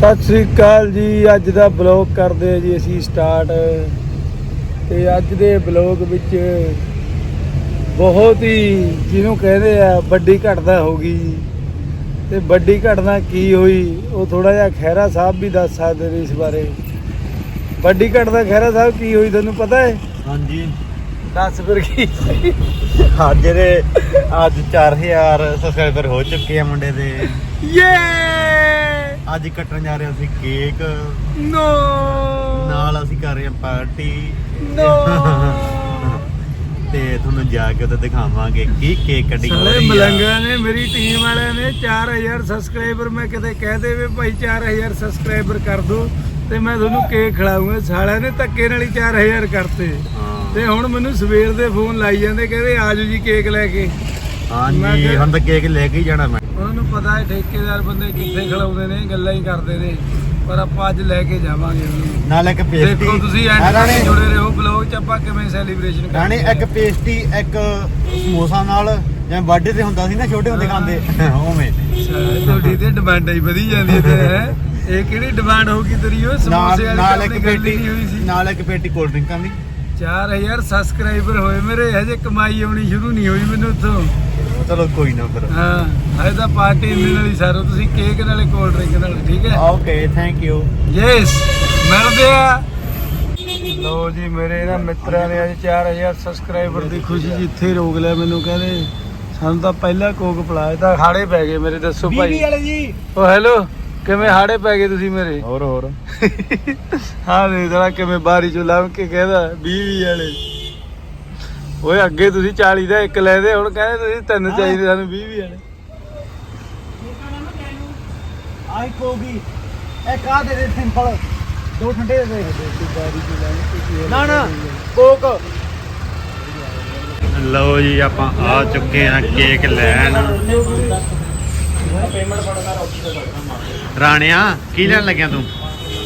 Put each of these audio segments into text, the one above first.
ਸਤਿ ਸ੍ਰੀ ਅਕਾਲ ਜੀ ਅੱਜ ਦਾ ਬਲੌਗ ਕਰਦੇ ਆ ਜੀ ਅਸੀਂ ਸਟਾਰਟ ਤੇ ਅੱਜ ਦੇ ਬਲੌਗ ਵਿੱਚ ਬਹੁਤ ਹੀ ਜਿਹਨੂੰ ਕਹਿੰਦੇ ਆ ਵੱਡੀ ਘਟਨਾ ਹੋ ਗਈ। ਤੇ ਵੱਡੀ ਘਟਨਾ ਕੀ ਹੋਈ ਉਹ ਥੋੜਾ ਜਿਹਾ ਖਹਿਰਾ ਸਾਹਿਬ ਵੀ ਦੱਸ ਸਕਦੇ ਨੇ ਇਸ ਬਾਰੇ। ਵੱਡੀ ਘਟਨਾ ਖਹਿਰਾ ਸਾਹਿਬ ਕੀ ਹੋਈ ਤੁਹਾਨੂੰ ਪਤਾ ਹੈ? ਹਾਂਜੀ। ਦੱਸ ਫਿਰ ਕੀ ਅੱਜ ਦੇ ਅੱਜ 4000 ਸਬਸਕ੍ਰਾਈਬਰ ਹੋ ਚੁੱਕੇ ਆ ਮੁੰਡੇ ਦੇ। ਯੇ ਅੱਜ ਕੱਟਣ ਜਾ ਰਹੇ ਹਾਂ ਅਸੀਂ ਕੇਕ। ਨੋ ਨਾਲ ਅਸੀਂ ਕਰ ਰਹੇ ਹਾਂ ਪਾਰਟੀ। ਨੋ ਤੇ ਤੁਹਾਨੂੰ ਜਾ ਕੇ ਉੱਥੇ ਦਿਖਾਵਾਂਗੇ ਕੀ ਕੇਕ ਕਟਿੰਗ ਹੋ ਸਾਲੇ ਰਹੀ ਆ। ਮਲੰਗਾਂ ਨੇ ਮੇਰੀ ਟੀਮ ਵਾਲਿਆਂ ਨੇ 4000 ਸਬਸਕ੍ਰਾਈਬਰ ਮੈਂ ਕਿਤੇ ਕਹਦੇ ਵੀ ਭਾਈ 4000 ਸਬਸਕ੍ਰਾਈਬਰ ਕਰ ਦੋ ਤੇ ਮੈਂ ਤੁਹਾਨੂੰ ਕੇਕ ਖਿਲਾਉਂਗਾ ਸਾਲਿਆਂ ਨੇ ਧੱਕੇ ਨਾਲ ਹੀ 4000 ਕਰਤੇ। ਹਾਂ। ਤੇ ਹੁਣ ਮੈਨੂੰ ਸਵੇਰ ਦੇ ਫੋਨ ਲਾਈ ਜਾਂਦੇ ਕਹਿੰਦੇ ਆਜੋ ਜੀ ਕੇਕ ਲੈ ਕੇ। ਮੈਂ ਹਾਂਜੀ ਕਿਹਾ- ਹੁਣ ਤਾਂ ਕੇਕ ਲੈ ਕੇ ਹੀ ਜਾਣਾ ਮੈਂ। ਉਹਨਾਂ ਨੂੰ ਪਤਾ ਹੈ ਠੇਕੇਦਾਰ ਬੰਦੇ ਕਿੱਥੇ ਖਿਲਾਉਂਦੇ ਨੇ ਗੱਲਾਂ ਹੀ ਕਰਦੇ ਨੇ ਪਰ ਆਪਾਂ ਅੱਜ ਲੈ ਕੇ ਜਾਵਾਂਗੇ ਉਹਨੂੰ। ਨਾਲ ਇੱਕ ਪੇਸਟੀ ਦੇਖੋ ਤੁਸੀਂ ਐਂਡ ਰਾਣੇ। ਤੱਕ ਜੁੜੇ ਰਹੋ ਬਲੌਗ ਚ ਆਪਾਂ ਕਿਵੇਂ ਸੈਲੀਬ੍ਰੇਸ਼ਨ ਰਾਣੇ ਇੱਕ ਪੇਸਟੀ ਇੱਕ ਸਮੋਸਾ ਨਾਲ ਜਿਵੇਂ ਬਰਥਡੇ ਤੇ ਹੁੰਦਾ ਸੀ ਨਾ ਛੋਟੇ ਹੁੰਦੇ ਖਾਂਦੇ। ਉਵੇਂ। ਤੁਹਾਡੀ ਤੇ ਡਿਮਾਂਡ ਹੀ ਵਧੀ ਜਾਂਦੀ ਹੈ ਤੇ ਹੈਂ। ਇਹ ਕਿਹੜੀ ਡਿਮਾਂਡ ਹੋਗੀ ਤੇਰੀ ਉਹ ਸਮੋਸੇ ਨਾਲ ਵਾਲੀ ਨਾਲ ਇੱਕ ਪੇਟੀ ਹੋਈ ਸੀ। ਨਾਲ ਇੱਕ ਪੇਟੀ ਕੋਲਡ ਡਰਿੰਕਾਂ ਦੀ 4000 ਸਬਸਕ੍ਰਾਈਬਰ ਹੋਏ ਮੇਰੇ ਹਜੇ ਕਮਾਈ ਆਉਣੀ ਸ਼ੁਰੂ ਨਹੀਂ ਹੋਈ ਮੈਨੂੰ ਉੱਥੋਂ ਚਲੋ ਕੋਈ ਨਾ ਫਿਰ। ਹਾਂ ਹਜੇ ਤਾਂ ਪਾਰਟੀ ਇੰਨੇ ਨਾਲ ਹੀ ਸਾਰੋ ਤੁਸੀਂ ਕੇਕ ਨਾਲੇ ਕੋਲਡ ਡਰਿੰਕ ਨਾਲ ਠੀਕ ਹੈ? ਓਕੇ ਥੈਂਕ ਯੂ ਯੈਸ ਮਿਲਦੇ ਆ। ਲੋ ਜੀ ਮੇਰੇ ਨਾ ਮਿੱਤਰਾਂ ਨੇ ਅੱਜ 4000 ਸਬਸਕ੍ਰਾਈਬਰ ਦੀ ਖੁਸ਼ੀ ਜਿੱਥੇ ਰੋਕ ਲਿਆ ਮੈਨੂੰ ਕਹਿੰਦੇ ਸਾਨੂੰ ਤਾਂ ਪਹਿਲਾਂ ਕੋਕ ਪਿਲਾਇਆ ਤਾਂ ਹਾੜੇ ਪੈ ਗਏ ਮੇਰੇ ਦੱਸੋ ਭਾਈ। ਵਾਲੇ ਜੀ। ਓ ਹੈਲੋ ਕਿਵੇਂ ਹਾੜੇ ਪੈ ਗਏ ਤੁਸੀਂ ਮੇਰੇ? ਹੋਰ ਹੋਰ। ਹਾਂ ਦੇ ਜਰਾ ਕਿਵੇਂ ਬਾਰੀ ਚੋਂ ਲੰਘ ਕੇ ਕਹਿੰਦਾ 20 20 ਵਾਲੇ। ਓਏ ਅੱਗੇ ਤੁਸੀਂ 40 ਦਾ ਇੱਕ ਲੈ ਦੇ ਹੁਣ ਕਹਿੰਦੇ ਤੁਸੀਂ ਤਿੰਨ ਚਾਹੀਦੇ ਸਾਨੂੰ 20 20 ਵਾਲੇ ਆਈ ਕੋਗੀ ਇੱਕ ਆ ਦੇ ਦੇ ਸਿੰਪਲ ਦੋ ਠੰਡੇ ਦੇ ਦੇ। ਬਾਰੀ ਚੋਂ ਲੰਘ ਕੇ ਨਾ ਨਾ ਕੋਕ। ਲਓ ਜੀ ਆਪਾਂ ਆ ਚੁੱਕੇ ਆ ਕੇਕ ਲੈਣ। ਰਾਣਿਆ ਕੀ ਲੈਣ ਲੱਗਿਆ ਤੂੰ?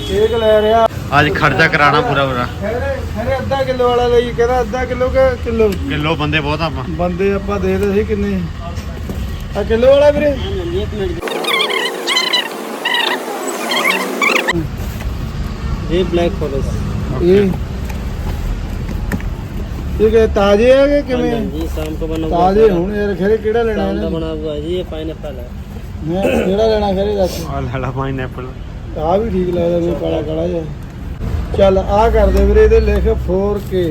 ਠੀਕ ਲੈ ਰਿਹਾ। ਅੱਜ ਖਰਚਾ ਕਰਾਣਾ ਪੂਰਾ ਪੂਰਾ। ਖਰੇ ਖਰੇ ਅੱਧਾ ਕਿਲੋ ਵਾਲਾ ਲਈ ਕਹਿੰਦਾ ਅੱਧਾ ਕਿਲੋ ਕਿ ਕਿਲੋ? ਕਿਲੋ ਬੰਦੇ ਬਹੁਤ ਆਪਾਂ। ਬੰਦੇ ਆਪਾਂ ਦੇਖਦੇ ਸੀ ਕਿੰਨੇ? ਆ ਕਿਲੋ ਵਾਲਾ ਵੀਰੇ? ਇਹ ਬਲੈਕ ਫੋਰੈਸਟ ਇਹ ਠੀਕ ਹੈ ਤਾਜ਼ੇ ਹੈ ਕਿ ਕਿਵੇਂ? ਜੀ ਸ਼ਾਮ ਕੋ ਬਣਾਉਂਦਾ ਤਾਜ਼ੇ ਹੁਣ ਯਾਰ ਖਰੇ ਕਿਹੜਾ ਲੈਣਾ ਹੈ ਬਣਾ ਜੀ ਇਹ ਪਾਈਨਐਪਲ ਹੈ ਕਿਹੜਾ ਲੈਣਾ ਖਰੇ ਦੱਸ। ਆ ਲੈਣਾ ਪਾਈਨਐਪਲ ਆ ਵੀ ਠੀਕ ਲੱਗਦਾ ਮੈਨੂੰ ਕਾਲਾ ਕਾਲਾ ਜਿਹਾ। ਚੱਲ ਆ ਕਰਦੇ ਵੀਰੇ ਇਹਦੇ ਲਿਖ 4K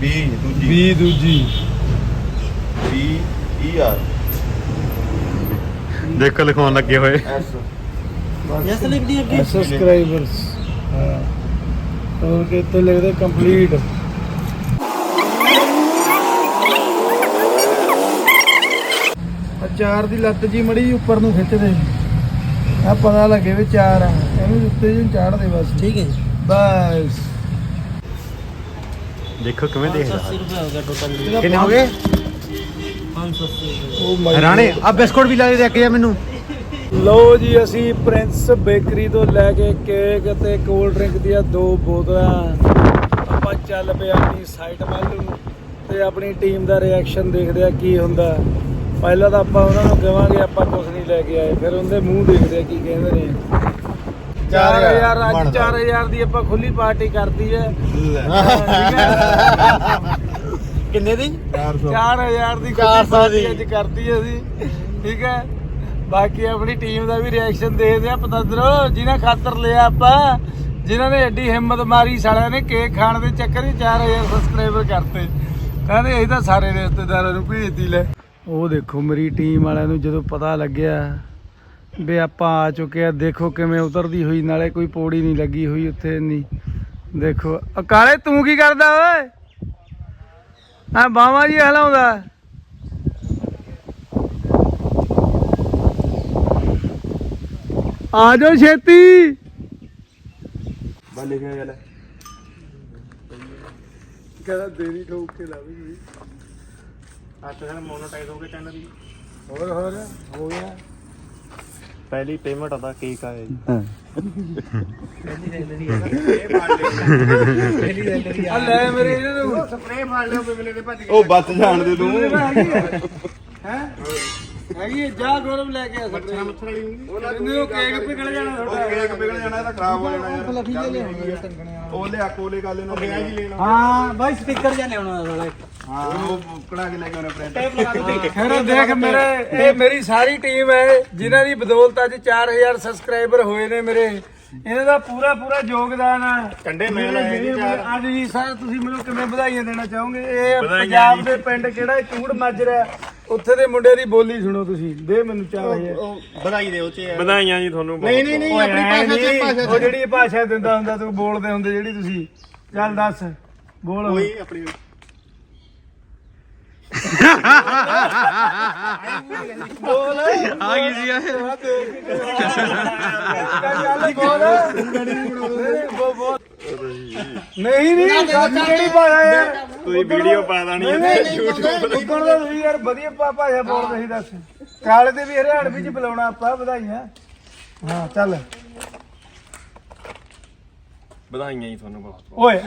B ਦੂਜੀ। B ਦੂਜੀ। B E R ਦੇਖੋ ਲਿਖਾਉਣ ਹੋਏ। S ਯਸ ਲਿਖ ਦੀ ਅੱਗੇ। ਸਬਸਕ੍ਰਾਈਬਰਸ ਹਾਂ। ਹੋਰ ਕਿ ਲਿਖਦੇ ਕੰਪਲੀਟ ਅਚਾਰ ਦੀ ਲੱਤ ਜੀ ਮੜੀ ਉੱਪਰ ਨੂੰ ਖਿੱਚਦੇ। ਆ ਪਤਾ ਲੱਗੇ ਵੀ ਚਾਰ ਆ। ਇਹਨੂੰ ਉੱਤੇ ਜੀ ਚਾੜ ਬਸ। ਠੀਕ ਹੈ ਬਸ। ਦੇਖੋ ਕਿਵੇਂ ਦੇਖਦਾ। 80 ਰੁਪਏ ਹੋ ਗਿਆ ਟੋਟਲ ਕਿੰਨੇ ਹੋ ਗਏ? 580 ਰਾਣੇ ਆ ਬਿਸਕੁਟ ਵੀ ਲਾ ਦੇ ਇੱਕ ਜਾ ਮੈਨੂੰ। ਲਓ ਜੀ ਅਸੀਂ ਪ੍ਰਿੰਸ ਬੇਕਰੀ ਤੋਂ ਲੈ ਕੇ ਕੇਕ ਤੇ ਕੋਲਡ ਡਰਿੰਕ ਦੀਆਂ ਦੋ ਬੋਤਲਾਂ। ਆਪਾਂ ਚੱਲ ਪਏ ਆਪਣੀ ਸਾਈਡ ਵੱਲ ਤੇ ਆਪਣੀ ਟੀਮ ਦਾ ਰਿਐਕਸ਼ਨ ਦੇਖਦੇ ਆ ਕੀ ਹੁੰਦਾ। ਪਹਿਲਾਂ ਤਾਂ ਆਪਾਂ ਉਹਨਾਂ ਨੂੰ ਕਹਾਂਗੇ ਆਪਾਂ ਕੁਝ ਨਹੀਂ ਲੈ ਕੇ ਆਏ ਫਿਰ ਉਹਦੇ ਮੂੰਹ ਦੇਖਦੇ ਆ ਕੀ ਕਹਿੰਦੇ ਨੇ। 4000 ਅੱਜ ਬਣਦਾ। 4000 ਦੀ ਆਪਾਂ ਖੁੱਲੀ ਪਾਰਟੀ ਕਰਦੀ ਹੈ। ਕਿੰਨੇ ਦੀ? 4000 ਦੀ 400 ਦੀ। ਅੱਜ ਕਰਦੀ ਹੈ ਅਸੀਂ ਠੀਕ ਹੈ। ਬਾਕੀ ਆਪਣੀ ਟੀਮ ਦਾ ਵੀ ਰਿਐਕਸ਼ਨ ਦੇਖਦੇ ਆ ਪਤੰਦਰੋ ਜਿਨ੍ਹਾਂ ਖਾਤਰ ਲਿਆ ਆਪਾਂ ਜਿਨ੍ਹਾਂ ਨੇ ਐਡੀ ਹਿੰਮਤ ਮਾਰੀ ਸਾਲਿਆਂ ਨੇ ਕੇਕ ਖਾਣ ਦੇ ਚੱਕਰ 'ਚ 4000 ਸਬਸਕ੍ਰਾਈਬਰ ਕਰਤੇ। ਕਹਿੰਦੇ ਇਹ ਤਾਂ ਸਾਰੇ ਰਿਸ਼ਤੇਦਾਰਾਂ ਨੂੰ ਭੇਜਦੀ ਲੈ। ਉਹ ਦੇਖੋ ਮੇਰੀ ਟੀਮ ਵਾਲਿਆਂ ਨੂੰ ਜਦੋਂ ਪਤਾ ਲੱਗਿਆ ਵੀ ਆਪਾਂ ਆ ਚੁੱਕੇ ਆ ਦੇਖੋ ਕਿਵੇਂ ਉਤਰਦੀ ਹੋਈ ਨਾਲੇ ਕੋਈ ਪੌੜੀ ਨਹੀਂ ਲੱਗੀ ਹੋਈ ਉੱਥੇ ਇੰਨੀ। ਦੇਖੋ ਅ ਕਾਲੇ ਤੂੰ ਕੀ ਕਰਦਾ ਓਏ? ਆ ਬਾਵਾ ਜੀ ਹਲਾਉਂਦਾ। ਆ ਜਾਓ ਛੇਤੀ। ਬੰਦੇ ਕਿਹਨੇ ਗੱਲ ਕਹਿੰਦਾ ਦੇਰੀ ਠੋਕ ਕੇ ਲਾਵੀ ਜੀ ਅੱਜ ਤਾਂ ਮੋਨੋਟਾਈਜ਼ ਹੋ ਗਿਆ ਚੈਨਲ ਦੀ ਹੋਰ ਹੋਰ ਹੋ ਗਿਆ। ਪਹਿਲੀ ਪੇਮੈਂਟ ਆਦਾ ਕੇਕ ਆਇਆ ਜੀ ਆ ਲੈ ਮੇਰੇ ਇਹਨਾਂ ਨੂੰ। ਉਹ ਬੱਤ ਜਾਣ ਦੇ ਤੂੰ। ਹੈ? ਹੈਗੀ ਜਾ ਗੌਰਵ ਲੈ ਕੇ ਆ ਸਕਦੇ ਮੱਛਰ ਵਾਲੀ ਹੁੰਦੀ। ਇਹਨੇ ਉਹ ਕੇਕ ਪਿਘਲ ਜਾਣਾ ਤੁਹਾਡਾ। ਕੇਕ ਵਿਗੜ ਜਾਣਾ ਇਹਦਾ ਖਰਾਬ ਹੋ ਜਾਣਾ ਯਾਰ। ਫਲਫੀ ਜੇ ਲਿਆਉਣੀ ਉਹ ਲਿਆ ਕੋਲੇ ਗੱਲ ਇਹਨਾਂ ਨੇ ਜੀ ਲੈਣਾ ਹਾਂ ਬਾਈ ਸਟicker ਜਾਂ ਲਿਆਉਣਾ ਸਾਲਾ ਹਾਂ। ਉਹ ਕਢਾ ਕੇ ਲੈ ਕੇ ਆਉਣਾ ਪ੍ਰਿੰਟ ਫਿਰ ਦੇਖ ਮੇਰੇ ਇਹ ਮੇਰੀ ਸਾਰੀ ਟੀਮ ਹੈ ਜਿਨ੍ਹਾਂ ਦੀ ਬਦੌਲਤ ਅੱਜ 4000 ਸਬਸਕ੍ਰਾਈਬਰ ਹੋਏ ਨੇ ਮੇਰੇ। ਇਹਨਾਂ ਦਾ ਪੂਰਾ ਪੂਰਾ ਯੋਗਦਾਨ ਹੈ ਕੰਡੇ ਮੇਲ ਹੈ ਜੀ ਚਾਰ। ਅੱਜ ਜੀ ਸਰ ਤੁਸੀਂ ਮੈਨੂੰ ਕਿਵੇਂ ਵਧਾਈਆਂ ਦੇਣਾ ਚਾਹੋਗੇ? ਇਹ ਪੰਜਾਬ ਦੇ ਪਿੰਡ ਕਿਹੜਾ ਚੂੜ ਮਾਜਰਾ ਉੱਥੇ ਦੇ ਮੁੰਡੇ ਦੀ ਬੋਲੀ ਸੁਣੋ ਤੁਸੀਂ। ਦੇ ਮੈਨੂੰ 4000 ਉਹ ਵਧਾਈ ਦਿਓ ਚ ਵਧਾਈਆਂ ਜੀ ਤੁਹਾਨੂੰ ਬਹੁਤ। ਨਹੀਂ ਨਹੀਂ ਨਹੀਂ ਆਪਣੀ ਭਾਸ਼ਾ ਚ ਭਾਸ਼ਾ ਉਹ ਜਿਹੜੀ ਭਾਸ਼ਾ ਦਿੰਦਾ ਹੁੰਦਾ ਤੂੰ ਬੋਲਦੇ ਹੁੰਦੇ ਜਿਹੜੀ ਤੁਸੀਂ। ਚੱਲ ਦੱਸ ਬੋਲ ਕੋਈ ਆਪਣੀ ਬੋਲ। ਆ ਗਈ ਸੀ ਚੱਲ ਬੋਲ। ਨਹੀਂ ਨਹੀਂ ਸਾਡੀ ਕਿਹੜੀ ਭਾਸ਼ਾ ਯਾਰ ਤੁਸੀਂ ਵੀਡੀਓ ਪਾ ਦੇਣੀ ਹੈ ਨਹੀਂ YouTube ਤੇ ਉੱਪਰ ਦਾ ਤੁਸੀਂ ਯਾਰ ਵਧੀਆ ਭਾ- ਭਾਸ਼ਾ ਬੋਲਦੇ ਸੀ ਦੱਸ। ਕਾਲੇ ਦੇ ਵੀ ਹਰਿਆਣਵੀ ਚ ਬੁਲਾਉਣਾ ਆਪਾਂ ਵਧਾਈਆਂ। ਹਾਂ ਚੱਲ। ਵਧਾਈਆਂ ਜੀ ਤੁਹਾਨੂੰ ਬਹੁਤ ਓਏ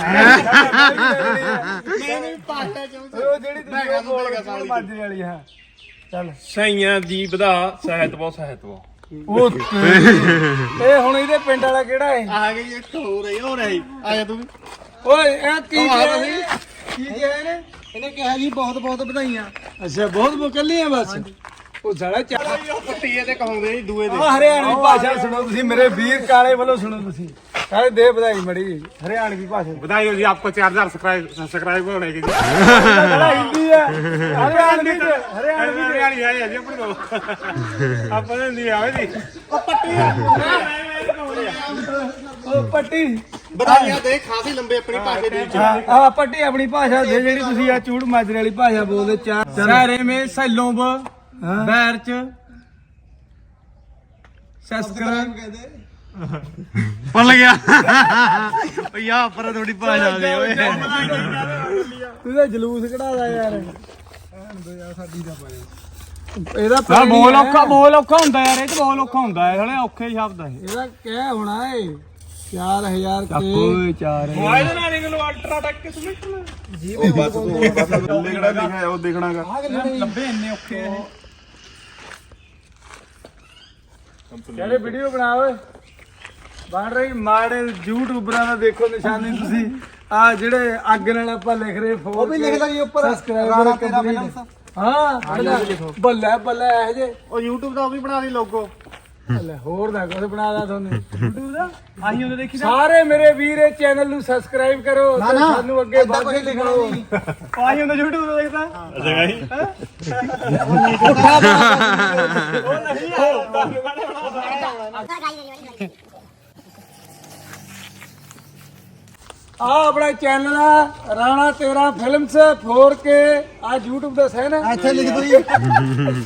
ਨਹੀਂ ਨਹੀਂ ਭਾਸ਼ਾ ਚ ਉਹ ਜਿਹੜੀ ਤੁਸੀਂ ਉਹ ਬੋਲ ਕੇ ਮਾਜਰੇ ਵਾਲੀ ਹਾਂ। ਚੱਲ। ਸਈਆਂ ਦੀ ਵਧਾ ਸਹਿਤ ਬਹੁਤ ਸਹਿਤ ਬਹੁਤ ਉਹ। ਇਹ ਹੁਣ ਇਹਦੇ ਪਿੰਡ ਵਾਲਾ ਕਿਹੜਾ ਹੈ ਆ ਗਈ ਇੱਕ ਹੋ ਰਹੀ ਹੋ ਰਹੀ। ਆ ਜਾ ਤੂੰ ਵੀ। ਓਏ ਇਹ ਕੀ ਇਹਨੇ? ਕੀ ਕਿਹਾ ਇਹਨੇ? ਇਹਨੇ ਕਿਹਾ ਜੀ ਬਹੁਤ ਬਹੁਤ ਵਧਾਈਆਂ। ਅੱਛਾ ਬਹੁਤ ਬਹੁਤ ਕੱਲੀਆਂ ਬਸ? ਉਹ ਸਾਲਾ ਚਾੜਾ ਪੱਟੀਏ ਤੇ ਕਹਾਉਂਦੇ ਜੀ ਦੂਏ ਦੇ। ਆ ਹਰਿਆਣਵੀ ਭਾਸ਼ਾ ਸੁਣੋ ਤੁਸੀਂ ਮੇਰੇ ਵੀਰ ਕਾਲੇ ਵੱਲੋਂ ਸੁਣੋ ਤੁਸੀਂ। ਕਾਲੇ ਦੇ ਵਧਾਈ ਮੜੀ ਹਰਿਆਣਵੀ ਭਾਸ਼ਾ। ਵਧਾਈ ਹੋ ਜੀ ਆਪਕੋ 4000 ਸਬਸਕ੍ਰਾਈਬ ਸਬਸਕ੍ਰਾਈਬ ਹੋਣੇ ਕੀ ਜੀ? ਸਾਲਾ ਹਿੰਦੀ ਹੈ ਹਰਿਆਣਵੀ ਹਰਿਆਣਵੀ ਹਰਿਆਣੀ ਹੈ ਜੀ ਆਪਣੀ ਦੋ ਆਪਾਂ ਨਹੀਂ ਆਵੇ ਜੀ। ਉਹ ਪੱਟੀ। ਉਹ ਪੱਟੀ। ਵਧਾਈਆਂ ਦੇ ਖਾਸੀ ਲੰਬੇ ਆਪਣੀ ਭਾਸ਼ਾ ਦੇ ਵਿੱਚ। ਆ ਪੱਟੀ ਆਪਣੀ ਭਾਸ਼ਾ ਦੇ ਜਿਹੜੀ ਤੁਸੀਂ ਆ ਚੂੜ ਮਾਜਰੇ ਵਾਲੀ ਭਾਸ਼ਾ ਬੋਲਦੇ ਚਾਰ ਸਾਰੇ ਮੇ ਸੈਲੋਂ ਬ ਬੈਰ ਚ। ਸਸਕਰ ਭੁੱਲ ਗਿਆ। ਯਾ ਪਰ ਥੋੜੀ ਭਾਸ਼ਾ ਦੇ ਓਏ। ਤੂੰ ਤਾਂ ਜਲੂਸ ਕਢਾਦਾ ਯਾਰ। ਇਹਦਾ ਹਾਂ ਪਾਣੀ ਬੋਲ। ਔਖਾ ਬੋਲ ਔਖਾ ਹੁੰਦਾ ਯਾਰ ਇਹ ਚ ਬੋਲ ਔਖਾ ਹੁੰਦਾ ਹੈ ਹਲੇ ਔਖੇ ਸ਼ਬਦ ਹੈ। ਇਹਦਾ ਕਹਿ ਹੋਣਾ ਏ? 4000 ਕੇ ਕੋਈ ਚਾਰ ਇਹਦੇ ਨਾਲ ਇਹ ਨੂੰ ਅਲਟਰਾ ਟੈਕ ਕਿਸ ਵਿੱਚ ਉਹ ਬਸ ਤੂੰ ਬਸ ਥੱਲੇ ਕਿਹੜਾ ਲਿਖਿਆ ਹੈ ਉਹ ਦੇਖਣਾਗਾ ਲੰਬੇ ਇੰਨੇ ਔਖੇ ਆ। ਕਹਿੰਦੇ ਵੀਡੀਓ ਬਣਾ ਓਏ? ਬਣ ਰਹੀ ਮਾੜੇ ਯੂਟਿਊਬਰਾਂ ਦਾ ਦੇਖੋ ਨਿਸ਼ਾਨੀ ਤੁਸੀਂ। ਆ ਜਿਹੜੇ ਅੱਗ ਨਾਲ ਆਪਾਂ ਲਿਖ ਰਹੇ ਫੋਨ ਉਹ ਵੀ ਲਿਖਦਾ ਜੀ ਉੱਪਰ। ਰਾਣਾ ਤੇਰਾ ਹਾਂ ਬੱਲੇ ਬੱਲੇ ਇਹ ਜੇ ਉਹ YouTube ਦਾ ਉਹ ਵੀ ਬਣਾ ਦੀ ਲੋਗੋ ਹੋਰ ਨਾ ਕੁਝ ਬਣਾਦਾ ਤੁਹਾਨੂੰ। YouTube ਦਾ ਆਹੀ ਦੇਖੀ ਸਾਰੇ ਮੇਰੇ ਵੀਰ ਇਹ ਚੈਨਲ ਨੂੰ ਸਬਸਕ੍ਰਾਈਬ ਕਰੋ ਤੇ ਸਾਨੂੰ ਅੱਗੇ ਵੱਧ ਕੇ ਲਿਖੋ ਆਹੀ ਉਹਦਾ YouTube ਦਾ ਦੇਖਦਾ। ਆ ਆਪਣਾ ਚੈਨਲ ਆ ਰਾਣਾ ਤੇਰਾ ਫਿਲਮਸ 4K ਆ YouTube ਦਾ ਸਹਿਨ ਹੈ। ਇੱਥੇ ਲਿਖ ਦੋ ਜੀ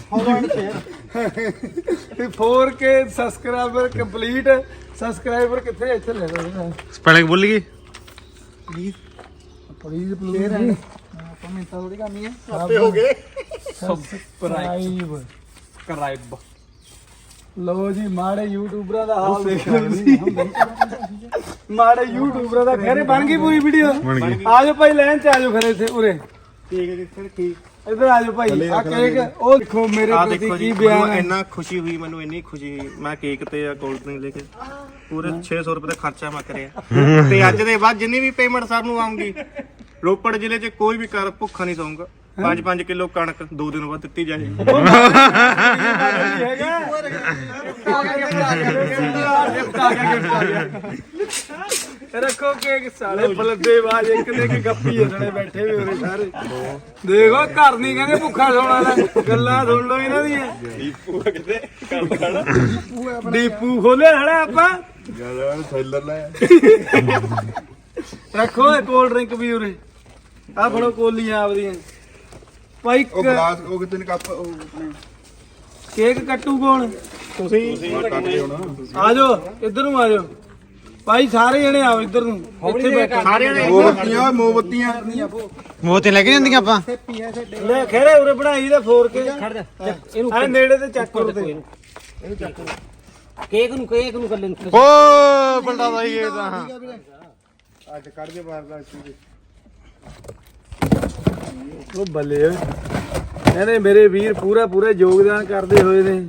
follow and share 4K subscriber complete subscriber ਕਿੱਥੇ ਇੱਥੇ ਲੈ ਲਓ ਸਪੈਲਿੰਗ ਭੁੱਲ ਗਈ। ਪਲੀਜ਼। ਪਲੀਜ਼ ਕਮੈਂਟਾਂ ਥੋੜੀ ਕਰਨੀ ਹੈ ਆਪੇ ਹੋ ਗਏ। ਸਬਸਕ੍ਰਾਈਬ ਕਰਾਈਬ ਲੋ ਜੀ ਮਾੜੇ ਯੂਟਿਊਬਰਾਂ ਦਾ ਹਾਲ ਦੇਖ ਲਓ ਤੁਸੀਂ ਮਾੜੇ ਯੂਟਿਊਬਰਾਂ ਦਾ। ਖਰੇ ਬਣ ਗਈ ਪੂਰੀ ਵੀਡੀਓ ਆ ਜਾਓ ਭਾਈ ਲਾਈਨ ਚ ਆ ਜਾਓ ਖਰੇ ਇੱਥੇ ਉਰੇ। ਠੀਕ ਹੈ ਜੀ ਫਿਰ ਠੀਕ। ਇੱਧਰ ਆ ਜਾਓ ਭਾਈ ਆ ਕੇਕ ਉਹ ਦੇਖੋ ਮੇਰੇ ਆ ਪ੍ਰਤੀ ਦੇਖੋ ਕੀ ਜੀ ਬਿਆਨ ਮੈਨੂੰ ਹੈ ਇੰਨਾ ਖੁਸ਼ੀ ਹੋਈ ਮੈਨੂੰ ਇੰਨੀ ਖੁਸ਼ੀ ਹੋਈ ਮੈਂ ਕੇਕ ਤੇ ਆ ਕੋਲਡ ਡਰਿੰਕ ਲੈ ਕੇ ਪੂਰੇ 600 ਰੁਪਏ ਦਾ ਖਰਚਾ ਮੈਂ ਕਰਿਆ ਤੇ ਅੱਜ ਦੇ ਬਾਅਦ ਜਿੰਨੀ ਵੀ ਪੇਮੈਂਟ ਸਰ ਨੂੰ ਆਉਂਗੀ ਰੋਪੜ ਜ਼ਿਲ੍ਹੇ 'ਚ ਕੋਈ ਵੀ ਕਰ ਭੁੱਖਾ ਨਹੀਂ ਸੌਂਗਾ 5-5 ਕਿਲੋ ਕਣਕ ਦੋ ਦਿਨ ਬਾਅਦ ਦਿੱਤੀ ਜਾਏਗੀ ਰੱਖੋ ਕੇਕ ਸਾਲੇ। ਬਲਦੇ ਬਾਜ ਇੱਕ ਨੇ ਇੱਕ ਗੱਪੀ ਜਣੇ ਬੈਠੇ ਵੀ ਹੋਰੇ ਸਾਰੇ। ਦੇਖੋ ਘਰ ਨਹੀਂ ਕਹਿੰਦੇ ਭੁੱਖਾ ਸੌਣਾ ਲੈ ਗੱਲਾਂ ਸੁਣ ਲਓ ਇਹਨਾਂ ਦੀਆਂ। ਡੀਪੂ ਖੋਲੇ ਹੜਾ ਆਪਾਂ। ਜ਼ਿਆਦਾ ਥੈਲਰ ਲੈ। ਰੱਖੋ ਇਹ ਕੋਲਡ ਡਰਿੰਕ ਵੀ ਉਰੇ। ਆ ਫੜੋ ਕੋਲੀਆਂ ਆਪਦੀਆਂ। ਭਾਈ ਉਹ ਗਲਾਸ ਉਹ ਕਿਤੇ ਨੇ ਕੱਪ ਕੇਕ ਕੱਟੂ ਕੌਣ? ਨਾ ਆ ਜਾਓ ਇੱਧਰ ਨੂੰ ਆ ਜਾਓ। ਭਾਈ ਸਾਰੇ ਜਣੇ ਆਓ ਇੱਧਰ ਨੂੰ। ਇੱਥੇ ਬੈਠੋ। ਸਾਰਿਆਂ ਨੇ। ਮੋਮਬੱਤੀਆਂ। ਮੋਮਬੱਤੀਆਂ ਮੂੰਹ ਤੇ ਲੈ ਕੇ ਜਾਂਦੀਆਂ ਆਪਾਂ? ਲੈ ਖੇਰੇ ਉਰੇ ਬਣਾਈ ਦੇ ਫੋਰ ਕੇ। ਖੜ ਜਾ ਇਹਨੂੰ ਆ ਨੇੜੇ ਤੇ ਚੱਕ ਕਰੋ ਤੇ ਕੇਕ ਨੂੰ ਕੇਕ ਨੂੰ ਕਰ ਲੈਣ ਓ ਬਲਦਾ ਬਾਈ ਇਹ ਤਾਂ ਅੱਜ ਕੱਢ ਦੇ ਬਾਹਰ ਦਾ ਚੀਜ਼ ਉਹ ਬੱਲੇ। ਕਹਿੰਦੇ ਮੇਰੇ ਵੀਰ ਪੂਰਾ ਪੂਰਾ ਯੋਗਦਾਨ ਕਰਦੇ ਹੋਏ ਨੇ।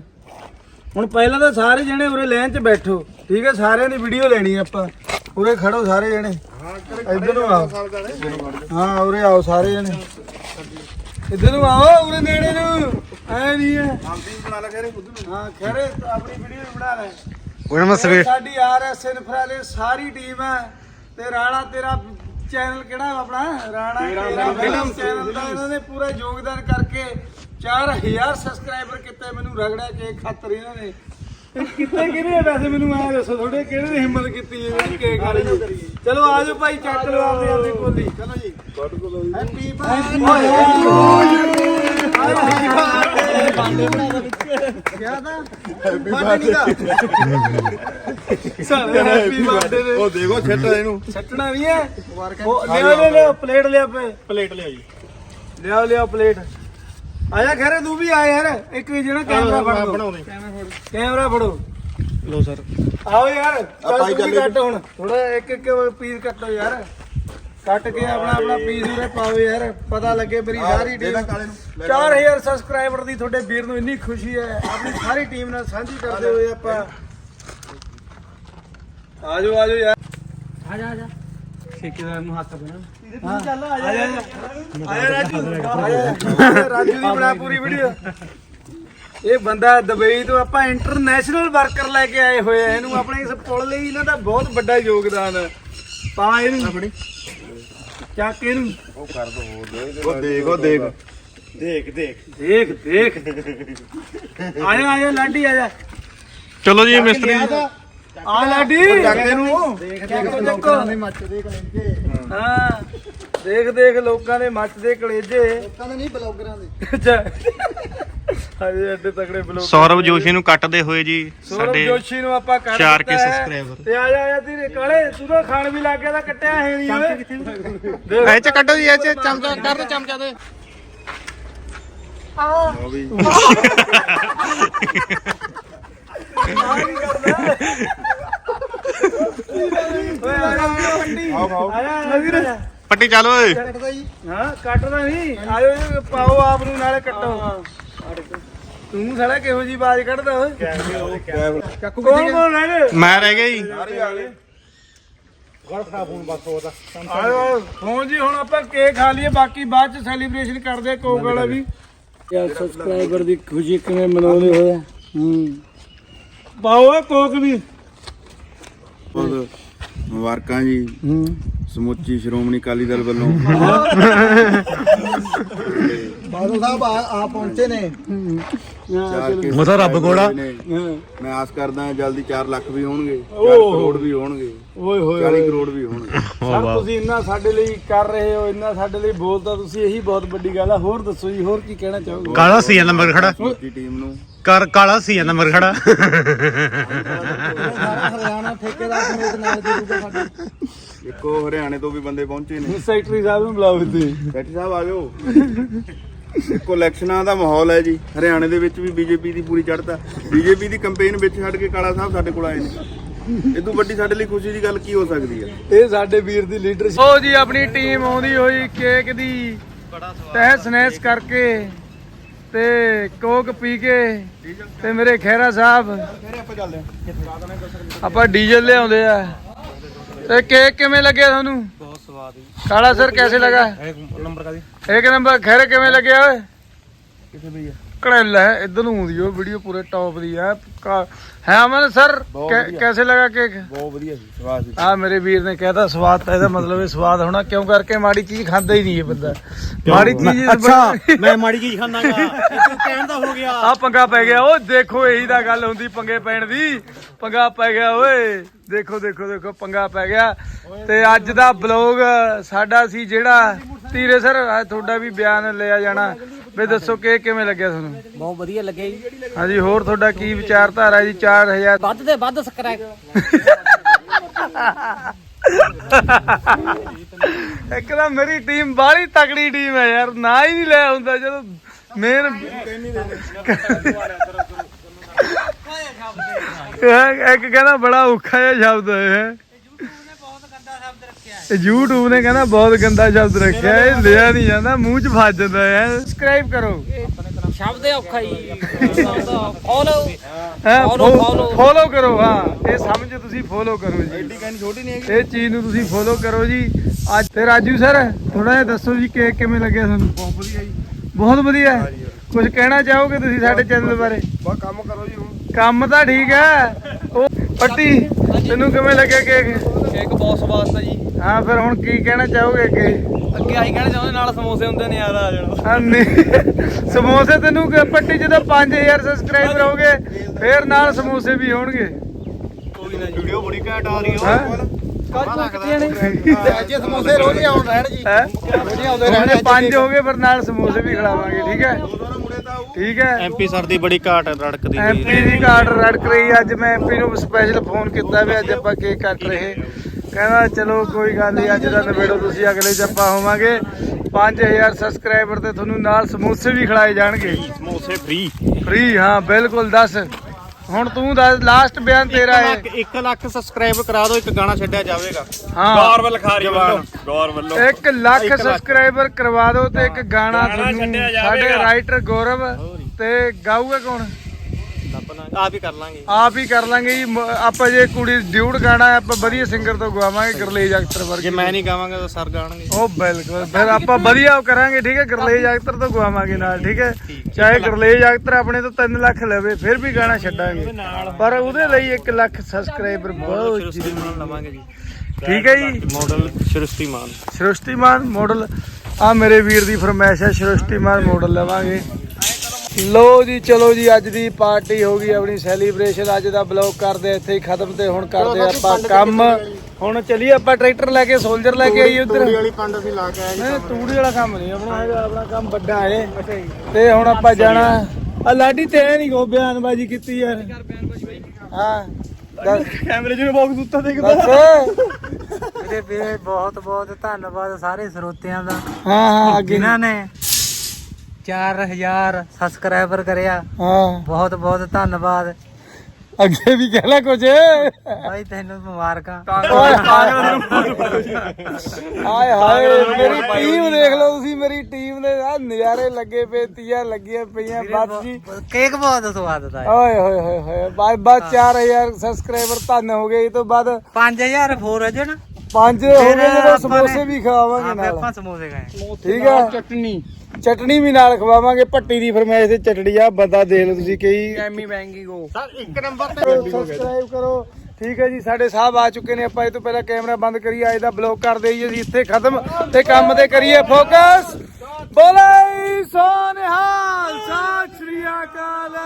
ਹੁਣ ਪਹਿਲਾਂ ਤਾਂ ਸਾਰੇ ਜਣੇ ਉਰੇ ਲਾਈਨ 'ਚ ਬੈਠੋ ਠੀਕ ਹੈ? ਸਾਰਿਆਂ ਦੀ ਵੀਡੀਓ ਲੈਣੀ ਆਪਾਂ। ਉਰੇ ਖੜੋ ਸਾਰੇ ਜਣੇ। ਇੱਧਰ ਨੂੰ ਆਓ। ਹਾਂ ਉਰੇ ਆਓ ਸਾਰੇ ਜਣੇ। ਇੱਧਰ ਨੂੰ ਆਓ ਉਰੇ ਨੇੜੇ ਨੂੰ। ਐ ਨਹੀਂ ਹੈ। ਹਾਂ ਖਰੇ ਆਪਣੀ ਵੀਡੀਓ ਬਣਾ ਲੈ। ਉਹਨਾਂ ਮੈਂ ਸਵੇਰ ਸਾਡੀ ਆਰਐਸ ਇਨਫਰਾਲੇ ਸਾਰੀ ਟੀਮ ਹੈ ਤੇ ਰਾਣਾ ਤੇਰਾ ਚੈਨਲ ਕਿਹੜਾ ਆਪਣਾ? ਰਾਣਾ ਫਿਲਮ ਚੈਨਲ ਦਾ ਇਹਨਾਂ ਨੇ ਪੂਰਾ ਯੋਗਦਾਨ ਕਰਕੇ 4000 ਸਬਸਕ੍ਰਾਈਬਰ ਕਿਤੇ ਮੈਨੂੰ ਰਗੜਿਆ ਕੇ ਖਾਤਰ ਇਹਨਾਂ ਨੇ। ਕਿਤੇ ਕਿਹਨੇ ਵੈਸੇ ਮੈਨੂੰ ਆ ਦੱਸੋ ਥੋੜੇ ਕਿਹਨੇ ਨੇ ਹਿੰਮਤ ਕੀਤੀ ਹੈ ਜਿਹੜੀ ਕੇਕ ਵਾਲੀ ਚਲੋ ਆ ਜਾਓ ਭਾਈ ਚੱਕ ਲਓ ਆਪਣੀ ਆਪਣੀ ਕੋਲੀ। ਚਲੋ ਜੀ। ਹੈਪੀ ਕਿਆ ਦਾ ਸਾਰੇ ਹੈਪੀ ਬਰਥਡੇ ਦੇ। ਉਹ ਦੇਖੋ ਛੱਟ ਇਹਨੂੰ। ਸੱਟਣਾ ਨਹੀਂ ਹੈ? ਉਹ ਲਿਆ ਲਿਆ ਪਲੇਟ ਲਿਆ ਪਲੇਟ ਲਿਆ ਜੀ ਲਿਆ ਲਿਆ ਪਲੇਟ ਆਇਆ ਖੈਰੇ ਤੂੰ ਵੀ ਆ ਯਾਰ। ਇੱਕ ਜਿਹੜਾ ਕੈਮਰਾ ਫੜ ਲਓ। ਬਣਾਉਂਦੇ ਕੈਮਰਾ ਫੜੋ। ਲੋ ਸਰ। ਆਓ ਯਾਰ ਚੱਲ ਤੂੰ ਵੀ ਕੱਟ ਹੁਣ। ਥੋੜਾ ਇੱਕ ਇੱਕ ਪੀਸ ਕੱਟੋ ਯਾਰ। ਕੱਟ ਕੇ ਆਪਣਾ ਆਪਣਾ ਪੀਸ ਉਰੇ ਪਾਓ ਯਾਰ। ਪਤਾ ਲੱਗੇ ਮੇਰੀ ਸਾਰੀ ਟੀਮ 4000 ਸਬਸਕ੍ਰਾਈਬਰ ਦੀ ਤੁਹਾਡੇ ਵੀਰ ਨੂੰ ਇੰਨੀ ਖੁਸ਼ੀ ਹੈ। ਆਪਣੀ ਸਾਰੀ ਟੀਮ ਨਾਲ ਸਾਂਝੀ ਕਰਦੇ ਹੋਏ ਆਪਾਂ। ਆਜੋ ਆਜੋ ਯਾਰ। ਆਜਾ ਆਜਾ ਠੇਕੇਦਾਰ ਨੂੰ ਹੱਥ ਬਣਾ ਚੱਲ ਆ ਜਾ। ਆਇਆ ਰਾਜੂ। ਆਇਆ ਰਾਜੂ ਦੀ ਬਣਾ ਪੂਰੀ ਵੀਡੀਓ ਇਹ ਬੰਦਾ ਦੁਬਈ ਤੋਂ ਆਪਾਂ ਇੰਟਰਨੈਸ਼ਨਲ ਵਰਕਰ ਲੈ ਕੇ ਆਏ ਹੋਏ ਆ। ਇਹਨੂੰ ਆਪਣੇ ਇਸ ਪੁਲ ਲਈ ਇਹਨਾਂ ਦਾ ਬਹੁਤ ਵੱਡਾ ਯੋਗਦਾਨ ਹੈ ਪਾ ਇਹਨੂੰ। ਚੱਕ ਇਹਨੂੰ। ਉਹ ਦੇਖ ਉਹ ਦੇਖ। ਦੇਖ ਦੇਖ। ਦੇਖ ਦੇਖ। ਆਇਆ ਆਇਆ ਲਾਡੀ ਆਇਆ। ਚਲੋ ਜੀ ਮਿਸਤਰੀ ਆ ਲਾਡੀ ਚੱਕ ਇਹਨੂੰ ਚੱਕੋ ਚੱਕੋ ਹਾਂ ਦੇਖ ਦੇਖ ਲੋਕਾਂ ਦੇ ਮੱਚਦੇ ਕਲੇਜੇ। ਲੋਕਾਂ ਦੇ ਨਹੀਂ ਬਲੌਗਰਾਂ ਦੇ। ਅੱਛਾ। ਹਜੇ ਐਡੇ ਤਕੜੇ ਬਲੌਗ ਸੌਰਵ ਜੋਸ਼ੀ ਨੂੰ ਕੱਟਦੇ ਹੋਏ ਜੀ ਸੌਰਵ ਸਾਡੇ ਜੋਸ਼ੀ ਨੂੰ ਆਪਾਂ ਕਰ ਚਾਰ ਦਿੱਤਾ ਕੇ ਹੈ। subscriber। ਤੇ ਆ ਜਾ ਆ ਜਾ ਤੇਰੇ ਕਾਲੇ ਤੂੰ ਤਾਂ ਖਾਣ ਵੀ ਲੱਗ ਗਿਆ ਤਾਂ ਕੱਟਿਆ ਹੈ ਨਹੀਂ ਓਏ। ਦੇਖ। ਐ ਚ ਕੱਢੋ ਜੀ ਐ ਚ ਚਮਚਾ ਕਰ ਦੋ ਚਮਚਾ ਦੇ ਓਏ ਆ ਜਾ ਪੱਟੀ ਜਾ ਵੀਰ ਚੱਲ ਓਏ। ਹਾਂ ਕੱਟਦਾ ਨਹੀਂ ਆਇਓ ਜੀ, ਪਾਓ ਆਪ ਨੂੰ ਨਾਲੇ ਕੱਟੋ। ਤੂੰ ਸਾਲਾ ਕਿਹੋ ਜੀ ਬਾਜ਼ ਕੱਢਦਾ ਓਏ? ਚੱਕੂ ਕੌਣ ਕੌਣ ਰਹਿ ਗਏ ਮੈਂ ਰਹਿ ਗਿਆ ਜੀ। ਆਇਓ ਫੋਨ ਜੀ ਹੁਣ ਆਪਾਂ ਕੇਕ ਖਾ ਲਈਏ ਬਾਕੀ ਬਾਅਦ ਚ ਸੈਲੀਬ੍ਰੇਸ਼ਨ ਕਰਦੇ ਆ ਕੋਕ ਵਾਲਾ ਵੀ। ਯਾਰ ਸਬਸਕ੍ਰਾਈਬਰ ਦੀ ਖੁਸ਼ੀ ਕਿਵੇਂ ਮਨਾਉਂਦੇ ਹੂੰ। ਪਾਓ ਇਹ ਕੋਕ ਵੀ। ਬਹੁਤ ਮੁਬਾਰਕਾਂ ਜੀ। ਸਮੁੱਚੀ ਸ਼੍ਰੋਮਣੀ ਅਕਾਲੀ ਦਲ ਵੱਲੋਂ। ਬਾਦਲ ਸਾਹਿਬ ਆ ਆ ਪਹੁੰਚੇ ਨੇ। ਚਾਰ ਕੇਸ ਰੱਬ ਕੋਲ। ਨੇ। ਮੈਂ ਆਸ ਕਰਦਾ ਹਾਂ ਜਲਦੀ 4 ਲੱਖ ਵੀ ਹੋਣਗੇ 4 ਓਹ। ਕਰੋੜ ਵੀ ਹੋਣਗੇ ਓਏ ਹੋਏ 40 ਕਰੋੜ ਵੀ ਹੋਣਗੇ। ਸਰ ਤੁਸੀਂ ਇੰਨਾ ਸਾਡੇ ਲਈ ਕਰ ਰਹੇ ਹੋ ਇੰਨਾ ਸਾਡੇ ਲਈ ਬੋਲਦਾ ਤੁਸੀਂ ਇਹੀ ਬਹੁਤ ਵੱਡੀ ਗੱਲ ਆ। ਹੋਰ ਦੱਸੋ ਜੀ ਹੋਰ ਕੀ ਕਹਿਣਾ ਚਾਹੋਗੇ? ਕਾਲਾ ਸੀ ਨੰਬਰ ਖੜਾ? ਸਮੁੱਚੀ ਟੀਮ ਨੂੰ। ਕਰ ਕਾਲਾ ਸੀ ਨੰਬਰ ਖੜਾ। ਸਾਰਾ ਹਰਿਆਣਾ ਠੇਕੇਦਾਰ ਸਮੇਤ ਨਾਲ ਜਰੂਗਾ ਸਾਡੇ ਇੱਕੋ ਹਰਿਆਣੇ ਤੋਂ ਵੀ ਬੰਦੇ ਪਹੁੰਚੇ ਨੇ। ਸੈਕਟਰੀ ਸਾਹਿਬ ਨੂੰ ਬੁਲਾਓ ਇੱਥੇ। ਬੈਠੀ ਸਾਹਿਬ ਆ ਜਾਓ। ਇੱਕੋ ਇਲੈਕਸ਼ਨਾਂ ਦਾ ਮਾਹੌਲ ਹੈ ਜੀ। ਹਰਿਆਣੇ ਦੇ ਵਿੱਚ ਵੀ ਬੀਜੇਪੀ ਦੀ ਪੂਰੀ ਚੜ੍ਹਤਾ ਬੀਜੇਪੀ ਦੀ ਕੈਂਪੇਨ ਵਿੱਚ ਛੱਡ ਕੇ ਕਾਲਾ ਸਾਹਿਬ ਸਾਡੇ ਕੋਲ ਆਏ ਨੇ। ਇਹ ਤੋਂ ਵੱਡੀ ਸਾਡੇ ਲਈ ਖੁਸ਼ੀ ਦੀ ਗੱਲ ਕੀ ਹੋ ਸਕਦੀ ਹੈ ਇਹ ਸਾਡੇ ਵੀਰ ਦੀ ਲੀਡਰਸ਼ਿਪ ਉਹ ਜੀ ਆਪਣੀ ਟੀਮ ਆਉਂਦੀ ਹੋਈ ਕੇਕ ਦੀ ਨਹਿਸ ਕਰਕੇ ਤੇ ਕੋਕ ਪੀ ਕੇ ਤੇ ਮੇਰੇ ਖੈਰਾ ਸਾਹਿਬ ਆਪਾਂ ਡੀਜ਼ਲ ਲਿਆਉਂਦੇ ਆ। ਤੇ ਕੇਕ ਕਿਵੇਂ ਲੱਗਿਆ ਤੁਹਾਨੂੰ? ਬਹੁਤ ਸਵਾਦ ਕਾਲਾ ਸਰ ਕੈਸੇ ਲਗਾ? ਨੰਬਰ ਕਾ ਇੱਕ ਨੰਬਰ ਖੈਰੇ ਕਿਵੇਂ ਲੱਗਿਆ ਓਏ? ਕਿੱਥੇ ਭਈਆ ਕੜੈਲਾ ਇਧਰ ਨੂੰ ਆਉਂਦੀ ਉਹ ਵੀਡੀਓ ਪੂਰੇ ਟੌਪ ਦੀ ਕਾ- ਹੈ ਅਮਨ ਸਰ ਕੈਸੇ ਲਗਾ ਕੇਕ? ਬਹੁਤ ਵਧੀਆ ਸੀ ਸਵਾਦ ਸੀ ਆ ਮੇਰੇ ਵੀਰ ਨੇ ਕਹਿਤਾ ਸਵਾਦ ਤਾਂ ਇਹਦਾ ਮਤਲਬ ਇਹ ਸਵਾਦ ਹੋਣਾ ਕਿਉਂ ਕਰਕੇ ਮਾੜੀ ਚੀਜ਼ ਖਾਂਦਾ ਹੀ ਨਹੀਂ ਇਹ ਬੰਦਾ? ਮਾੜੀ ਚੀਜ਼ ਅੱਛਾ ਮੈਂ ਮਾੜੀ ਚੀਜ਼ ਖਾਂਦਾਗਾ। ਤੂੰ ਕਹਿਣ ਦਾ ਹੋ ਗਿਆ। ਆ ਪੰਗਾ ਪੈ ਗਿਆ ਉਹ ਦੇਖੋ ਇਹੀ ਤਾਂ ਗੱਲ ਹੁੰਦੀ ਪੰਗੇ ਪੈਣ ਦੀ। ਪੰਗਾ ਪੈ ਗਿਆ ਓਏ। ਦੇਖੋ ਦੇਖੋ ਦੇਖੋ ਪੰਗਾ ਪੈ ਗਿਆ। ਤੇ ਅੱਜ ਦਾ ਬਲੌਗ ਸਾਡਾ ਸੀ ਜਿਹੜਾ ਧੀਰੇ ਸਰ ਤੁਹਾਡਾ ਵੀ ਬਿਆਨ ਲਿਆ ਜਾਣਾ। ਵੀ ਦੱਸੋ ਕਿ ਕਿਵੇਂ ਲੱਗਿਆ ਤੁਹਾਨੂੰ? ਬਹੁਤ ਵਧੀਆ ਲੱਗੇ ਜੀ। ਹਾਂਜੀ ਹੋਰ ਤੁਹਾਡਾ ਕੀ ਵਿਚਾਰਧਾਰਾ ਜੀ? 4000 ਵੱਧ ਤੇ ਵੱਧ ਸਬਸਕ੍ਰਾਈਬ ਇੱਕ ਤਾਂ ਮੇਰੀ ਟੀਮ ਬਾਹਲੀ ਤਕੜੀ ਟੀਮ ਹੈ ਯਾਰ ਨਾ ਹੀ ਨਹੀਂ ਲੈ ਹੁੰਦਾ ਜਦੋਂ ਮੇਨ ਇੱਕ ਕਹਿੰਦਾ ਬੜਾ ਔਖਾ ਜਿਹਾ ਸ਼ਬਦ ਹੈ। YouTube ਨੇ ਕਹਿੰਦਾ ਬਹੁਤ ਗੰਦਾ ਸ਼ਬਦ ਰੱਖਿਆ ਇਹ ਲਿਆ ਨਹੀਂ ਜਾਂਦਾ ਮੂੰਹ 'ਚ ਫਸ ਜਾਂਦਾ ਹੈ। ਸਬਸਕ੍ਰਾਈਬ ਕਰੋ। ਸ਼ਬਦ ਹੈ ਔਖਾ ਹੀ ਫੋਲੋ। ਫੋਲੋ ਕਰੋ ਹਾਂ। ਇਹ ਸਮਝ ਤੁਸੀਂ ਫੋਲੋ ਕਰੋ ਜੀ। ਐਡੀ ਕਹਿੰਦੀ ਛੋਟੀ ਨਹੀਂ ਹੈਗੀ। ਇਹ ਚੀਜ਼ ਨੂੰ ਤੁਸੀਂ ਫੋਲੋ ਕਰੋ ਜੀ। ਅੱਜ ਤੇ ਰਾਜੂ ਸਰ ਥੋੜਾ ਜਿਹਾ ਦੱਸੋ ਜੀ ਕੇਕ ਕਿਵੇਂ ਲੱਗਿਆ ਤੁਹਾਨੂੰ? ਬਹੁਤ ਵਧੀਆ ਜੀ। ਬਹੁਤ ਵਧੀਆ ਕੁਝ ਕਹਿਣਾ ਚਾਹੋਗੇ ਤੁਸੀਂ ਸਾਡੇ ਚੈਨਲ ਬਾਰੇ? ਬਸ ਕੰਮ ਕਰੋ ਜੀ ਹੁਣ। ਕੰਮ ਤਾਂ ਠੀਕ ਹੈ। ਉਹ ਪੱਟੀ ਤੈਨੂੰ ਕਿਵੇਂ ਲੱਗਿਆ ਕੇਕ? ਕੇਕ ਬਹੁਤ ਸਵਾਦ ਜੀ ਹਾਂ ਫਿਰ ਹੁਣ ਕੀ ਕਹਿਣਾ ਚਾਹੋਗੇ ਅੱਗੇ? ਅੱਗੇ ਆਹੀ ਕਹਿਣਾ ਚਾਹੁੰਦੇ ਨਾਲ ਸਮੋਸੇ ਹੁੰਦੇ ਨੇ ਯਾਦ ਆ ਜਾਣਾ। ਹਾਂ ਨਹੀਂ। ਸਮੋਸੇ ਤੈਨੂੰ ਕਿ ਪੱਟੀ ਜਦੋਂ 5000 ਸਬਸਕ੍ਰਾਈਬਰ ਹੋਗੇ ਫਿਰ ਨਾਲ ਸਮੋਸੇ ਵੀ ਹੋਣਗੇ। ਵੀਡੀਓ ਬੜੀ ਘੈਂਟ ਆ ਰਹੀ ਹੈ। ਅੱਜ ਸਮੋਸੇ ਰੋਜ਼ ਹੀ ਆਉਣ ਰਹਿਣ ਜੀ। ਹੈ? ਰੋਜ਼ ਹੀ ਆਉਂਦੇ ਹੁਣ ਜੇ ਪੰਜ ਹੋ ਗਏ ਫਿਰ ਨਾਲ ਸਮੋਸੇ ਵੀ ਖਿਲਾਵਾਂਗੇ ਠੀਕ ਹੈ? ਠੀਕ ਹੈ? ਐਮਪੀ ਸਰ ਦੀ ਬੜੀ ਘਾਟ ਰੜਕਦੀ ਐਮਪੀ ਦੀ ਕਾਰਡ ਰੜਕ ਰਹੀ ਅੱਜ ਮੈਂ ਐਮਪੀ ਨੂੰ ਸਪੈਸ਼ਲ ਫੋਨ ਕੀਤਾ ਵੀ ਅੱਜ ਆਪਾਂ ਕੇਕ ਕੱਟ ਰਹੇ। ਕਹਿੰਦਾ ਚਲੋ ਕੋਈ ਗੱਲ ਨਹੀਂ ਅੱਜ ਦਾ ਨਵੇੜੋ ਤੁਸੀਂ ਅਗਲੇ ਚ ਆਪਾਂ ਹੋਵਾਂਗੇ। 5000 ਸਬਸਕ੍ਰਾਈਬਰ ਤੇ ਤੁਹਾਨੂੰ ਨਾਲ ਸਮੋਸੇ ਵੀ ਖਿਲਾਏ ਜਾਣਗੇ। ਸਮੋਸੇ ਫ੍ਰੀ ਫ੍ਰੀ ਹਾਂ ਬਿਲਕੁਲ ਦੱਸ। ਹੁਣ ਤੂੰ ਦੱਸ ਲਾਸਟ ਬਿਆਨ ਤੇਰਾ ਹੈ 1 ਲੱਖ ਸਬਸਕ੍ਰਾਈਬ ਕਰਾ ਦਿਓ ਇੱਕ ਗਾਣਾ ਛੱਡਿਆ ਜਾਵੇਗਾ। ਹਾਂ। ਗੌਰਵ ਲਖਾਰੀ ਵੱਲੋਂ। ਗੌਰ ਵੱਲੋਂ। 1 ਲੱਖ ਸਬਸਕ੍ਰਾਈਬਰ ਕਰਵਾ ਦਿਓ ਤੇ ਇੱਕ ਗਾਣਾ ਤੁਹਾਨੂੰ ਸਾਡੇ ਰਾਈਟਰ ਗੌਰਵ ਤੇ ਗਾਊਗਾ ਕੌਣ? ਆਪ ਹੀ ਕਰ ਲਾਂਗੇ ਆਪ ਹੀ ਕਰ ਲਾਂਗੇ ਜੀ। ਮ- ਆਪਾਂ ਜੇ ਕੁੜੀ ਡਿਊਟ ਗਾਣਾ ਹੈ, ਆਪਾਂ ਵਧੀਆ ਸਿੰਗਰ ਤੋਂ ਗਵਾਵਾਂਗੇ ਗਰਲੇਜ ਅਖਤਰ ਵਰਗੇ। ਜੇ ਮੈਂ ਨਹੀਂ ਗਾਵਾਂਗਾ ਤਾਂ ਸਰ ਗਾਣਗੇ। ਉਹ ਬਿਲਕੁਲ ਫਿਰ ਆਪਾਂ ਵਧੀਆ ਉਹ ਕਰਾਂਗੇ ਠੀਕ ਹੈ? ਗਰਲੇਜ ਅਖਤਰ ਤੋਂ ਗਵਾਵਾਂਗੇ ਨਾਲ ਠੀਕ ਹੈ? ਚਾਹੇ ਗਰਲੇਜ ਅਖਤਰ ਆਪਣੇ ਤੋਂ 3 ਲੱਖ ਲਵੇ ਫਿਰ ਵੀ ਗਾਣਾ ਛੱਡਾਂਗੇ। ਪਰ ਉਹਦੇ ਲਈ 1 ਲੱਖ ਸਬਸਕ੍ਰਾਈਬਰ ਬਹੁਤ ਸ਼੍ਰਿਸ਼ਟੀ ਮਾਨ ਲਵਾਂਗੇ ਜੀ। ਠੀਕ ਹੈ ਜੀ? ਮਾਡਲ ਸ਼੍ਰਿਸ਼ਟੀ ਮਾਨ। ਸ੍ਰਿਸ਼ਟੀਮਾਨ ਮਾਡਲ ਆ ਮੇਰੇ ਵੀਰ ਦੀ ਫਰਮਾਇਸ਼ ਹੈ ਸ੍ਰਿਸ਼ਟੀਮਾਨ ਮਾਡਲ ਲਵਾਂਗੇ। ਲੋ ਜੀ ਚਲੋ ਜੀ ਅੱਜ ਦੀ ਪਾਰਟੀ ਹੋ ਗਈ ਆਪਣੀ ਸੈਲੀਬ੍ਰੇਸ਼ਨ ਅੱਜ ਦਾ ਬਲੌਗ ਕਰਦੇ ਇੱਥੇ ਹੀ ਖਤਮ ਤੇ ਹੁਣ ਕਰਦੇ ਆਪਾਂ ਕੰਮ। ਹੁਣ ਚਲੀਏ ਆਪਾਂ ਟਰੈਕਟਰ ਲੈ ਕੇ ਸੋਲਜਰ ਲੈ ਕੇ ਆਈਏ ਉਧਰ। ਵਾਲੀ ਪੰਡ ਅਸੀਂ ਲਾ ਕੇ ਆਏ ਨਹੀਂ ਤੂੜੀ ਵਾਲਾ ਕੰਮ ਨਹੀਂ ਆਪਣਾ ਹੈਗਾ ਆਪਣਾ ਕੰਮ ਵੱਡਾ ਹੈ ਤੇ ਹੁਣ ਆਪਾਂ ਜਾਣਾ। ਆ ਲਾਡੀ ਤੇ ਨਹੀਂ ਕੋ ਬਿਆਨਬਾਜ਼ੀ ਕੀਤੀ ਯਾਰ। ਹਾਂ ਕੈਮਰੇ ਜਿਹਨੂੰ ਬਾਕਸ ਉੱਤਾ ਦੇਖਦਾ ਦੱਸ। ਮੇਰੇ ਵੀਰੇ ਬਹੁਤ ਬਹੁਤ ਧੰਨਵਾਦ ਸਾਰੇ ਸਰੋਤਿਆਂ ਦਾ। ਹਾਂ ਹਾਂ ਅੱਗੇ। ਜਿਨ੍ਹਾਂ ਨੇ 4000 ਸਬਸਕ੍ਰਾਈਬਰ ਕਰਿਆ। ਹਾਂ। ਬਹੁਤ ਬਹੁਤ ਧੰਨਵਾਦ। ਅੱਗੇ ਵੀ ਕਹਿ ਲੈ ਕੁਝ ਬਾਈ ਤੈਨੂੰ ਮੁਬਾਰਕਾਂ। ਓਏ ਹਾਏ। ਹਾਏ ਮੇਰੀ ਟੀਮ ਦੇਖ ਲਓ ਤੁਸੀਂ ਮੇਰੀ ਟੀਮ ਦੇ ਆ ਨਜ਼ਾਰੇ ਲੱਗੇ ਪਏ ਤੀਆਂ ਲੱਗੀਆਂ ਪਈਆਂ ਬਸ ਜੀ। ਕੇਕ ਬਹੁਤ ਸਵਾਦ ਦਾ ਓਏ ਹੋਏ ਹੋਏ ਹੋਏ ਬਾਅਦ ਬਾਅਦ 4000 ਸਬਸਕ੍ਰਾਈਬਰ ਧੰਨ ਹੋ ਗਏ ਇਹ ਤੋਂ ਬਾਅਦ 5000 ਹੋਰ ਅਜਣ ਪੰਜ ਹੋ ਗਏ ਜਦੋਂ ਸਮੋਸੇ ਵੀ ਖਵਾਵਾਂਗੇ ਨਾਲ। ਆਪਾਂ ਸਮੋਸੇ ਖਾਏ ਠੀਕ ਹੈ ਚਟਨੀ। ਚਟਨੀ ਵੀ ਨਾਲ ਖਵਾਵਾਂਗੇ ਪੱਟੀ ਦੀ ਫਰਮਾਇਸ਼ ਤੇ ਚਟੜੀ ਆ ਬੰਦਾ ਦੇਖ ਲਓ ਤੁਸੀਂ ਕਈ। ਐਮੀ ਬੈਂਕਿੰਗ ਕੋ ਸਬਸਕ੍ਰਾਈਬ ਕਰੋ। ਠੀਕ ਹੈ ਜੀ ਸਾਡੇ ਸਾਹਿਬ ਆ ਚੁੱਕੇ ਨੇ ਆਪਾਂ ਇਹ ਤੋਂ ਪਹਿਲਾਂ ਕੈਮਰਾ ਬੰਦ ਕਰੀਏ ਅੱਜ ਦਾ ਬਲੌਗ ਕਰ ਦਈਏ ਜੀ ਇੱਥੇ ਖਤਮ ਤੇ ਕੰਮ ਤੇ ਕਰੀਏ ਫੋਕਸ ਬੋਲੇ ਸੋਨਿਹਾਲ ਸਤਿ ਸ੍ਰੀ ਅਕਾਲ।